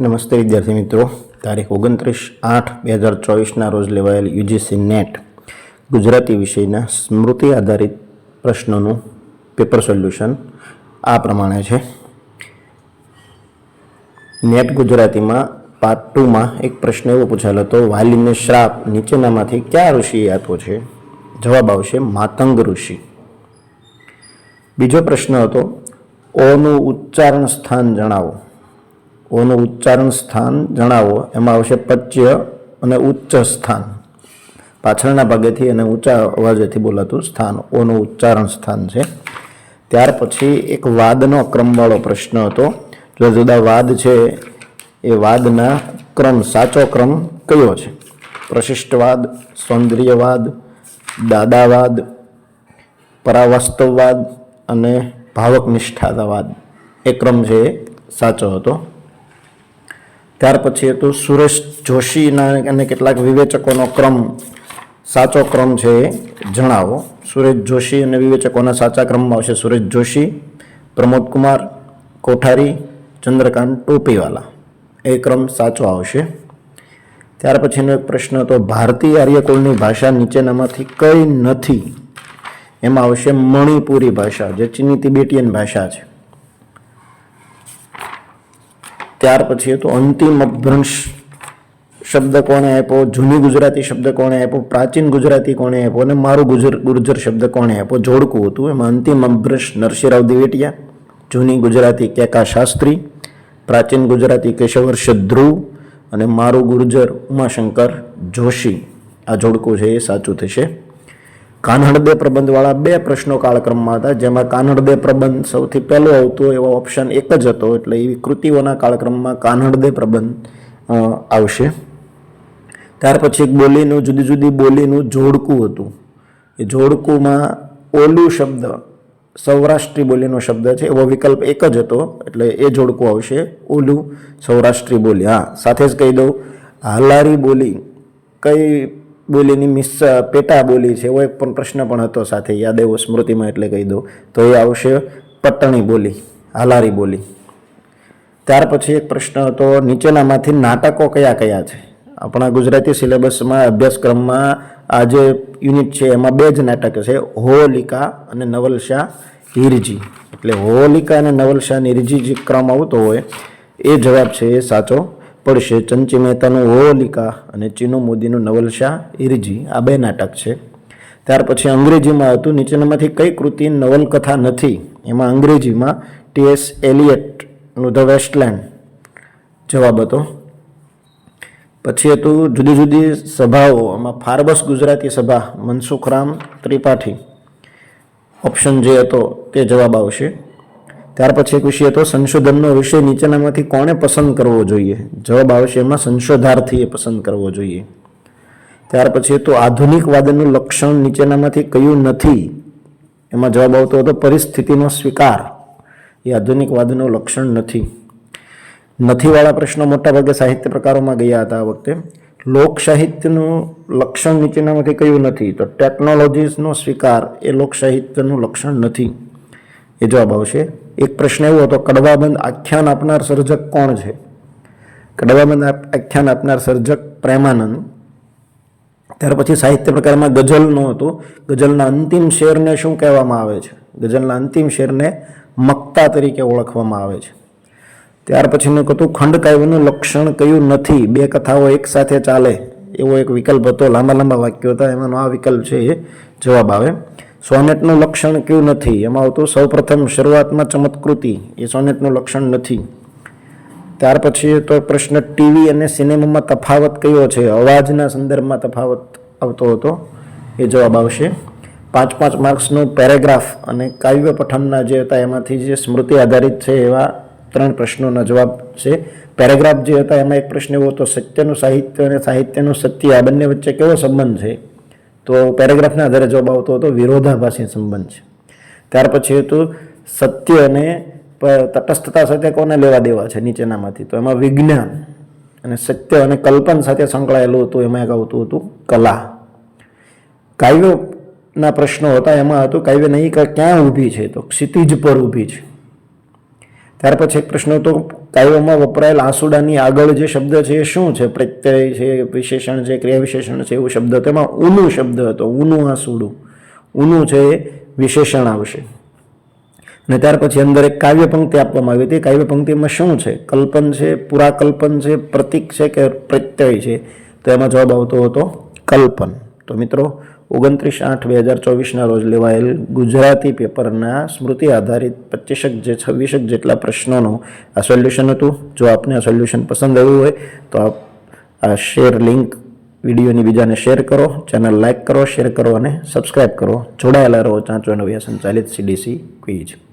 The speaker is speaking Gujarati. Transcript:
નમસ્તે વિદ્યાર્થી મિત્રો. તારીખ ઓગણત્રીસ આઠ બે હજાર ચોવીસના રોજ લેવાયેલ યુજીસી નેટ ગુજરાતી વિષયના સ્મૃતિ આધારિત પ્રશ્નોનું પેપર સોલ્યુશન આ પ્રમાણે છે. નેટ ગુજરાતીમાં પાર્ટ ટુમાં એક પ્રશ્ન એવો પૂછાયેલો હતો, વાલીને શ્રાપ નીચેનામાંથી કયા ઋષિએ આપ્યો છે? જવાબ આવશે, માતંગ ઋષિ. બીજો પ્રશ્ન હતો, ઓનું ઉચ્ચારણ સ્થાન જણાવો. ઓનું ઉચ્ચારણ સ્થાન જણાવો. એમાં આવશે પચ્ય અને ઉચ્ચ સ્થાન. પાછળના ભાગેથી અને ઊંચા અવાજેથી બોલાતું સ્થાન. ઓનું ઉચ્ચારણ સ્થાન છે. ત્યાર પછી એક વાદનો ક્રમવાળો પ્રશ્ન હતો. જુદા જુદા વાદ છે, એ વાદના ક્રમ, સાચો ક્રમ કયો છે? પ્રશિષ્ટવાદ, સૌંદર્યવાદ, દાદાવાદ, પરાવાસ્તવવાદ અને ભાવક નિષ્ઠાતાવાદ એ ક્રમ છે સાચો હતો. ત્યાર પછી હતું સુરેશ જોશીના અને કેટલાક વિવેચકોનો ક્રમ. સાચો ક્રમ છે એ જણાવો. સુરેશ જોશી અને વિવેચકોના સાચા ક્રમમાં આવશે સુરેશ જોશી, પ્રમોદ કુમાર, કોઠારી, ચંદ્રકાંત ટોપીવાલા. એ ક્રમ સાચો આવશે. ત્યાર પછીનો એક પ્રશ્ન હતો, ભારતીય આર્યકુળની ભાષા નીચેનામાંથી કઈ નથી? એમાં આવશે મણિપુરી ભાષા, જે ચીની તિબેટિયન ભાષા છે. ત્યાર પછી હતું અંતિમ અભ્રંશ શબ્દ કોણે આપ્યો? જૂની ગુજરાતી શબ્દ કોણે આપ્યો? પ્રાચીન ગુજરાતી કોણે આપ્યો? અને મારું ગુજર, ગુર્જર શબ્દ કોણે આપ્યો? જોડકું હતું એમાં અંતિમ અભ્રંશ નરસિંહરાવ દિવેટિયા, જૂની ગુજરાતી કેકા શાસ્ત્રી, પ્રાચીન ગુજરાતી કેશવર્ષ ધ્રુવ અને મારું ગુર્જર ઉમાશંકર જોશી. આ જોડકું છે એ સાચું થશે. કાનહડદે પ્રબંધવાળા બે પ્રશ્નો કાળક્રમમાં હતા, જેમાં કાનહડદે પ્રબંધ સૌથી પહેલો આવતો એવો ઓપ્શન એક જ હતો, એટલે એવી કૃતિઓના કાળક્રમમાં કાનહડદે પ્રબંધ આવશે. ત્યાર પછી એક બોલીનું, જુદી જુદી બોલીનું જોડકું હતું. એ જોડકુમાં ઓલું શબ્દ, સૌરાષ્ટ્રી બોલીનો શબ્દ છે, એવો વિકલ્પ એક જ હતો, એટલે એ જોડકું આવશે, ઓલું સૌરાષ્ટ્રી બોલી. હા, સાથે જ કહી દઉં, હાલારી બોલી કઈ બોલીની મિસ પેટા બોલી છે એવો એક પણ પ્રશ્ન પણ હતો સાથે, યાદ એવો સ્મૃતિમાં એટલે કહી દઉં. તો એ આવશે પટ્ટણી બોલી, હાલારી બોલી. ત્યાર પછી એક પ્રશ્ન હતો, નીચેનામાંથી નાટકો કયા કયા છે? આપણા ગુજરાતી સિલેબસમાં અભ્યાસક્રમમાં આ જે યુનિટ છે, એમાં બે જ નાટક છે, હોલિકા અને નવલશા હિરજી. એટલે હોલિકા અને નવલશા નિરજી જે ક્રમ આવતો હોય, એ જવાબ છે એ સાચો પડશે. ચંચી મહેતાનું હોલિકા અને ચીનુ મોદીનું નવલશા ઇરજી આ બે નાટક છે. ત્યાર પછી અંગ્રેજીમાં હતું. નીચેનામાંથી કઈ કૃતિ નવલકથા નથી. એમાં અંગ્રેજીમાં ટીએસ એલિયટનું ધ વેસ્ટલેન્ડ જવાબ હતો. પછી હતું જુદી જુદી સભાઓ. આમાં ફારબસ ગુજરાતી સભા મનસુખરામ ત્રિપાઠી. ઓપ્શન જે હતો તે જવાબ આવશે. ત્યાર પછી એક વિષય હતો સંશોધનનો વિષય નીચેનામાંથી કોણે પસંદ કરવો જોઈએ? જવાબ આવશે એમાં સંશોધાર્થીએ પસંદ કરવો જોઈએ. ત્યાર પછી તો આધુનિક વાદનનું લક્ષણ નીચેનામાંથી કયું નથી? એમાં જવાબ આવતો હતો પરિસ્થિતિનો સ્વીકાર. એ આધુનિક વાદનું લક્ષણ નથી. નથીવાળા પ્રશ્નો મોટાભાગે સાહિત્ય પ્રકારોમાં ગયા હતા આ વખતે. લોક સાહિત્યનું લક્ષણ નીચેનામાંથી કયું નથી? તો ટેકનોલોજીસનો સ્વીકાર એ લોક સાહિત્યનું લક્ષણ નથી. એ જવાબ આવશે એક પ્રશ્ન એવો હતો, કડવાબંધ આખ્યાન આપનાર સર્જક કોણ છે? કડવાબંધ આખ્યાન આપનાર સર્જક પ્રેમાનંદ. ત્યાર પછી સાહિત્ય પ્રકારમાં ગઝલનો હતો. ગઝલના અંતિમ શેરને શું કહેવામાં આવે છે? ગઝલના અંતિમ શેરને મક્તા તરીકે ઓળખવામાં આવે છે. ત્યાર પછીનું હતું ખંડકાવ્યનું લક્ષણ કયું નથી? બે કથાઓ એક સાથે ચાલે. એવો એક વિકલ્પ હતો, લાંબા લાંબા વાક્યો હતા. એમાંનો આ વિકલ્પ છે એ જવાબ આવે. સોનેટનું લક્ષણ કયું નથી? એમાં આવતું સૌપ્રથમ શરૂઆતમાં ચમત્કૃતિ, એ સોનેટનું લક્ષણ નથી. ત્યાર પછી તો પ્રશ્ન ટીવી અને સિનેમામાં તફાવત કયો છે? અવાજના સંદર્ભમાં તફાવત આવતો હતો, એ જવાબ આવશે. પાંચ પાંચ માર્ક્સનું પેરેગ્રાફ અને કાવ્ય પઠનના જે હતા, એમાંથી જે સ્મૃતિ આધારિત છે, એવા ત્રણ પ્રશ્નોના જવાબ છે. પેરેગ્રાફ જે હતા, એમાં એક પ્રશ્ન એવો હતો, સત્યનું સાહિત્ય અને સાહિત્યનું સત્ય, આ બંને વચ્ચે કેવો સંબંધ છે? તો પેરેગ્રાફના આધારે જવાબ આવતો હતો, વિરોધાભાસી સંબંધ છે. ત્યાર પછી હતું સત્ય અને તટસ્થતા સાથે કોને લેવા દેવા છે નીચેનામાંથી? તો એમાં વિજ્ઞાન અને સત્ય અને કલ્પન સાથે સંકળાયેલું હતું, એમાં એક આવતું હતું કલા. કાવ્યના પ્રશ્નો હતા, એમાં હતું કાવ્ય નહીં ક્યાં ઊભી છે તો? ક્ષિતિજ પર ઊભી છે. ત્યાર પછી એક પ્રશ્ન હતો કાવ્યમાં વપરાયેલ આસુડાની આગળ જે શબ્દ છે એ શું છે? પ્રત્યય છે, વિશેષણ છે ક્રિયા વિશેષણ છે, એવું શબ્દ. તેમાં ઊનું શબ્દ હતો, ઊનું આસુડું. ઊનું છે એ વિશેષણ આવશે. અને ત્યાર પછી અંદર એક કાવ્ય પંક્તિ આપવામાં આવી હતી. કાવ્ય પંક્તિમાં શું છે? કલ્પન છે, પુરાકલ્પન છે, પ્રતિક છે કે પ્રત્યય છે? તો એમાં જવાબ આવતો હતો, કલ્પન. તો મિત્રો ઓગણત્રીસ આઠ બે હજાર ચોવીસના રોજ લેવાયેલ ગુજરાતી પેપરના સ્મૃતિ આધારિત પચીસક જે છવ્વીસક જેટલા પ્રશ્નોનું આ સોલ્યુશન હતું. જો આપને આ સોલ્યુશન પસંદ આવ્યું હોય તો આપ આ શેર લિંક વિડીયોની બીજાને શેર કરો, ચેનલ લાઇક કરો, શેર કરો અને સબસ્ક્રાઇબ કરો. જોડાયેલા રહો ચાંચો નવ્યા સંચાલિત સીડીસી ક્વિઝ